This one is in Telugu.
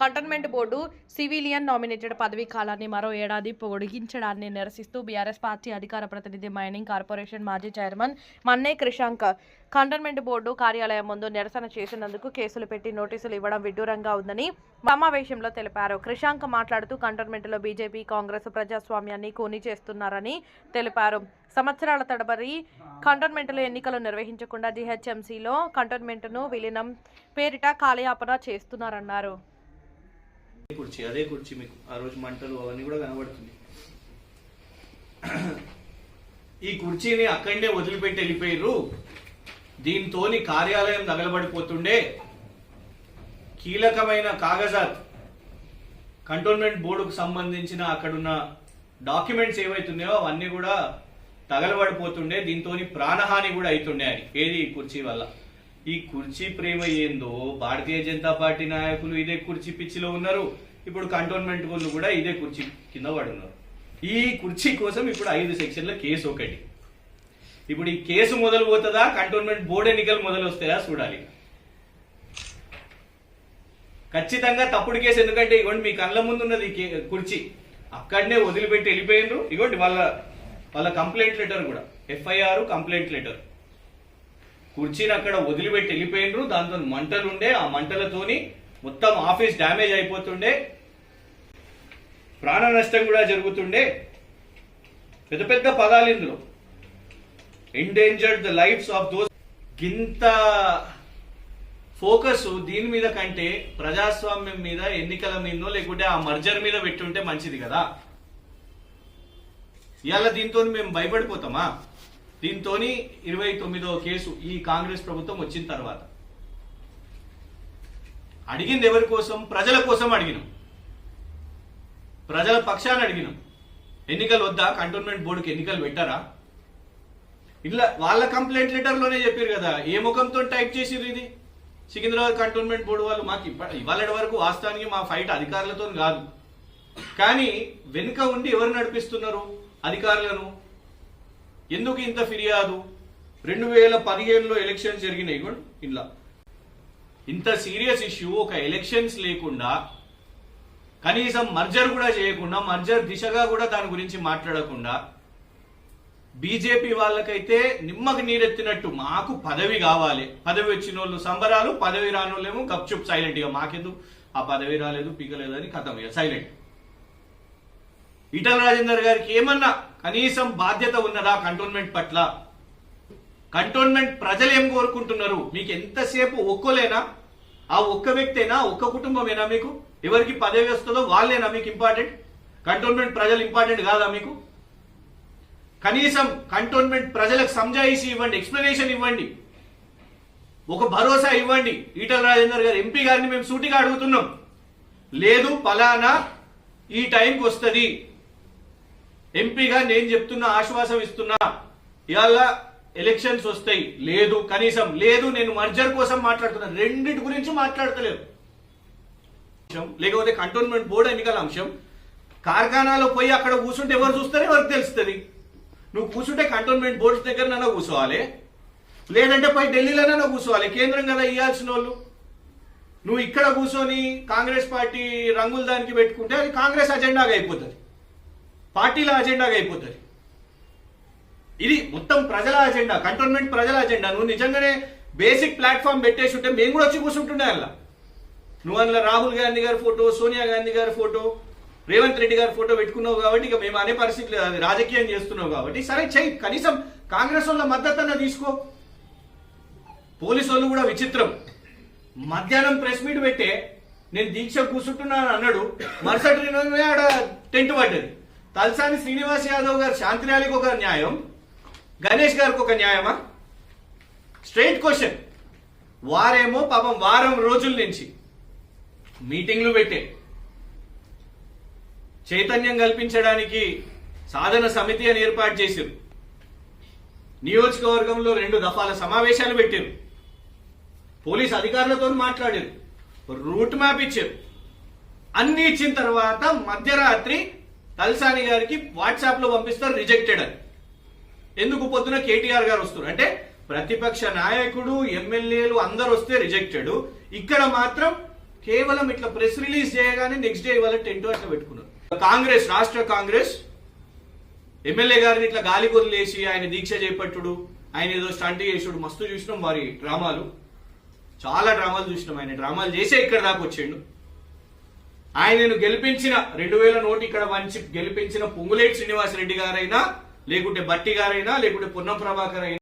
కంటోన్మెంట్ బోర్డు సివిలియన్ నామినేటెడ్ పదవీ కాలాన్ని మరో ఏడాది పొడిగించడాన్ని నిరసిస్తూ బీఆర్ఎస్ పార్టీ అధికార ప్రతినిధి మైనింగ్ కార్పొరేషన్ మాజీ chairman Manne Krishank cantonment board కార్యాలయం ముందు నిరసన చేసినందుకు కేసులు పెట్టి నోటీసులు ఇవ్వడం విడ్డూరంగా ఉందని సమావేశంలో తెలిపారు. క్రిషాంక్ మాట్లాడుతూ కంటోన్మెంట్లో బీజేపీ కాంగ్రెస్ ప్రజాస్వామ్యాన్ని కూని చేస్తున్నారని తెలిపారు. సంవత్సరాల తడబడి కంటోన్మెంట్లో ఎన్నికలు నిర్వహించకుండా జీహెచ్ఎంసీలో కంటోన్మెంట్ను విలీనం పేరిట కాలయాపన చేస్తున్నారన్నారు. కుర్చీ అదే కుర్చీ మీకు ఆ రోజు మంటలు అవన్నీ కూడా కనబడుతుంది ఈ కుర్చీని అక్కడనే వదిలిపెట్టి వెళ్ళిపోయారు దీంతోని కార్యాలయం తగలబడిపోతుండే. కీలకమైన కాగజాత్ కంటోన్మెంట్ బోర్డుకు సంబంధించిన అక్కడున్న డాక్యుమెంట్స్ ఏవైతున్నాయో అవన్నీ కూడా తగలబడిపోతుండే. దీంతోని ప్రాణహాని కూడా అవుతుండే అని ఏది ఈ కుర్చీ వల్ల? ఈ కుర్చీ ప్రేమ ఏందో భారతీయ జనతా పార్టీ నాయకులు ఇదే కుర్చీ పిచ్చిలో ఉన్నారు. ఇప్పుడు కంటోన్మెంట్ వాళ్ళు కూడా ఇదే కుర్చీ కింద పడున్నారు. ఈ కుర్చీ కోసం ఇప్పుడు ఐదు సెక్షన్ల కేసు ఒకటి. ఇప్పుడు ఈ కేసు మొదలు పోతుందా కంటోన్మెంట్ బోర్డు ఎన్నికలు మొదలు వస్తాయా చూడాలి. ఖచ్చితంగా తప్పుడు కేసు ఎందుకంటే ఇగోండి మీ కళ్ళ ముందు ఉన్నది కే- కుర్చీ. అక్కడనే వదిలిపెట్టి వెళ్ళిపోయినరు ఇగోండి వాళ్ళ వాళ్ళ కంప్లైంట్ లెటర్ కూడా. ఎఫ్ఐఆర్ కంప్లైంట్ లెటర్ కుర్చీని అక్కడ వదిలిపెట్టి వెళ్ళిపోయిండ్రు. దాంతో మంటలు ఉండే ఆ మంటలతోని మొత్తం ఆఫీస్ డ్యామేజ్ అయిపోతుండే. ప్రాణ నష్టం కూడా జరుగుతుండే. పెద్ద పెద్ద పదాలు ఇందులో. Endangered the lifes of those గింత ఫోకస్ దీని మీద కంటే ప్రజాస్వామ్యం మీద ఎన్నికల మీదో లేకుంటే ఆ మర్జర్ మీద పెట్టుంటే మంచిది కదా. ఇవాళ దీంతో మేము భయపడిపోతామా? దీంతో ఇరవై తొమ్మిదో కేసు ఈ కాంగ్రెస్ ప్రభుత్వం వచ్చిన తర్వాత. అడిగింది ఎవరి కోసం? ప్రజల కోసం అడిగినాం. ప్రజల పక్షాన్ని అడిగినాం. ఎన్నికలు వద్దా? కంటోన్మెంట్ బోర్డుకి ఎన్నికలు పెట్టారా? ఇట్లా వాళ్ళ కంప్లైంట్ లెటర్లోనే చెప్పారు కదా. ఏ ముఖంతో టైప్ చేసిర్రు ఇది? సికింద్రాబాద్ కంటోన్మెంట్ బోర్డు వాళ్ళు మాకు ఇప్ప- ఇవాళ వరకు వాస్తవానికి మా ఫైట్ అధికారులతో కాదు. కానీ వెనుక ఉండి ఎవరు నడిపిస్తున్నారు? అధికారులను ఎందుకు ఇంత ఫిర్యాదు? రెండు వేల పదిహేనులో ఎలక్షన్స్ జరిగినాయి కూడా ఇలా ఇంత సీరియస్ ఇష్యూ ఒక ఎలక్షన్స్ లేకుండా కనీసం మర్జర్ కూడా చేయకుండా మర్జర్ దిశగా కూడా దాని గురించి మాట్లాడకుండా బీజేపీ వాళ్ళకైతే నిమ్మకి నీరెత్తినట్టు మాకు పదవి కావాలి. పదవి వచ్చిన వాళ్ళు సంబరాలు పదవి రాని వాళ్ళేమో గప్చుప్ సైలెంట్ ఇక మాకెందుకు? ఆ పదవి రాలేదు పీకలేదని కథం ఇక సైలెంట్ ఈటల రాజేందర్ గారికి ఏమన్నా కనీసం బాధ్యత ఉన్నదా కంటోన్మెంట్ పట్ల? కంటోన్మెంట్ ప్రజలు ఏం కోరుకుంటున్నారు? మీకు ఎంతసేపు ఒక్కోలేనా? ఆ ఒక్క వ్యక్తేనా? ఒక్క కుటుంబమేనా మీకు? ఎవరికి పదవి వస్తుందో వాళ్ళేనా మీకు ఇంపార్టెంట్ కంటోన్మెంట్ ప్రజలు ఇంపార్టెంట్ కాదా మీకు? కనీసం కంటోన్మెంట్ ప్రజలకు సంజాయిషి ఇవ్వండి ఎక్స్ప్లెనేషన్ ఇవ్వండి. ఒక భరోసా ఇవ్వండి. ఈటల రాజేందర్ గారు ఎంపీ గారిని మేము సూటిగా అడుగుతున్నాం. లేదు పలానా ఈ టైంకి వస్తుంది. ఎంపీగా నేను చెప్తున్నా ఆశ్వాసం ఇస్తున్నా. ఇవాళ ఎలక్షన్స్ వస్తాయి. లేదు కనీసం లేదు నేను మర్జర్ కోసం మాట్లాడుతున్నా. రెండింటి గురించి మాట్లాడతలేదు లేకపోతే కంటోన్మెంట్ బోర్డు ఎన్నికల అంశం. కార్ఖానాలో పోయి అక్కడ కూర్చుంటే ఎవరు చూస్తారో? ఎవరికి తెలుస్తుంది? నువ్వు కూర్చుంటే కంటోన్మెంట్ బోర్డు దగ్గర కూర్చోవాలి. లేదంటే పై ఢిల్లీలోనైనా కూర్చోవాలి. కేంద్రం కదా ఇవ్వాల్సిన వాళ్ళు నువ్వు ఇక్కడ కూర్చొని కాంగ్రెస్ పార్టీ రంగులు దానికి పెట్టుకుంటే అది కాంగ్రెస్ అజెండాగా అయిపోతుంది. పార్టీల అజెండాగా అయిపోతుంది. ఇది మొత్తం ప్రజల అజెండా కంటోన్మెంట్ ప్రజల అజెండా నువ్వు నిజంగానే బేసిక్ ప్లాట్ఫామ్ పెట్టేసి ఉంటే మేము కూడా వచ్చి కూర్చుంటుండే అలా. నువ్వు అందులో రాహుల్ గాంధీ గారి ఫోటో సోనియా గాంధీ గారి ఫోటో రేవంత్ రెడ్డి గారి ఫోటో పెట్టుకున్నావు కాబట్టి ఇక మేము అనే పరిస్థితి లేదు. అది రాజకీయం చేస్తున్నావు కాబట్టి సరే చెయ్యి కనీసం కాంగ్రెస్ వాళ్ళ మద్దతు అన్న తీసుకో. పోలీసు వాళ్ళు కూడా విచిత్రం. మధ్యాహ్నం ప్రెస్ మీట్ పెట్టే నేను దీక్ష కూర్చుంటున్నాను అన్నాడు. మరుసటి ఆడ టెంట్ పడ్డది. తలసాని శ్రీనివాస్ యాదవ్ గారు శాంతి ర్యాలీకి ఒక న్యాయం గణేష్ గారికి ఒక న్యాయమా? స్ట్రైట్ క్వశ్చన్ వారేమో పాపం వారం రోజుల నుంచి మీటింగ్లు పెట్టే చైతన్యం కల్పించడానికి సాధన సమితి అని ఏర్పాటు చేశారు. నియోజకవర్గంలో రెండు దఫాల సమావేశాలు పెట్టారు. పోలీస్ అధికారులతో మాట్లాడారు. రూట్ మ్యాప్ ఇచ్చారు. అన్ని ఇచ్చిన తర్వాత మధ్యరాత్రి తలసాని గారికి వాట్సాప్లో పంపిస్తారు రిజెక్టెడ్ అని ఎందుకు పొద్దున కేటీఆర్ గారు వస్తారు అంటే ప్రతిపక్ష నాయకుడు ఎమ్మెల్యేలు అందరు వస్తే రిజెక్టెడ్ ఇక్కడ మాత్రం కేవలం ఇట్లా ప్రెస్ రిలీజ్ చేయగానే నెక్స్ట్ డే ఇవాళ టెంట్ అట్లా పెట్టుకున్నారు. కాంగ్రెస్ రాష్ట్ర కాంగ్రెస్ ఎమ్మెల్యే గారిని ఇట్లా గాలి కొదిలేసి ఆయన దీక్ష చేపట్టుడు ఆయన ఏదో స్టంట్ చేసుడు మస్తు చూసినాం వారి డ్రామాలు. చాలా డ్రామాలు చూసినాం ఆయన. డ్రామాలు చేసే ఇక్కడ దాకా వచ్చిండు ఆయనను గెలిపించిన రెండు వేల నోటి ఇక్కడ వంచి గెలిపించిన పొంగులేటి శ్రీనివాసరెడ్డి గారైనా లేకుంటే బట్టి గారైనా లేకుంటే పొన్నం ప్రభాకర్ అయినా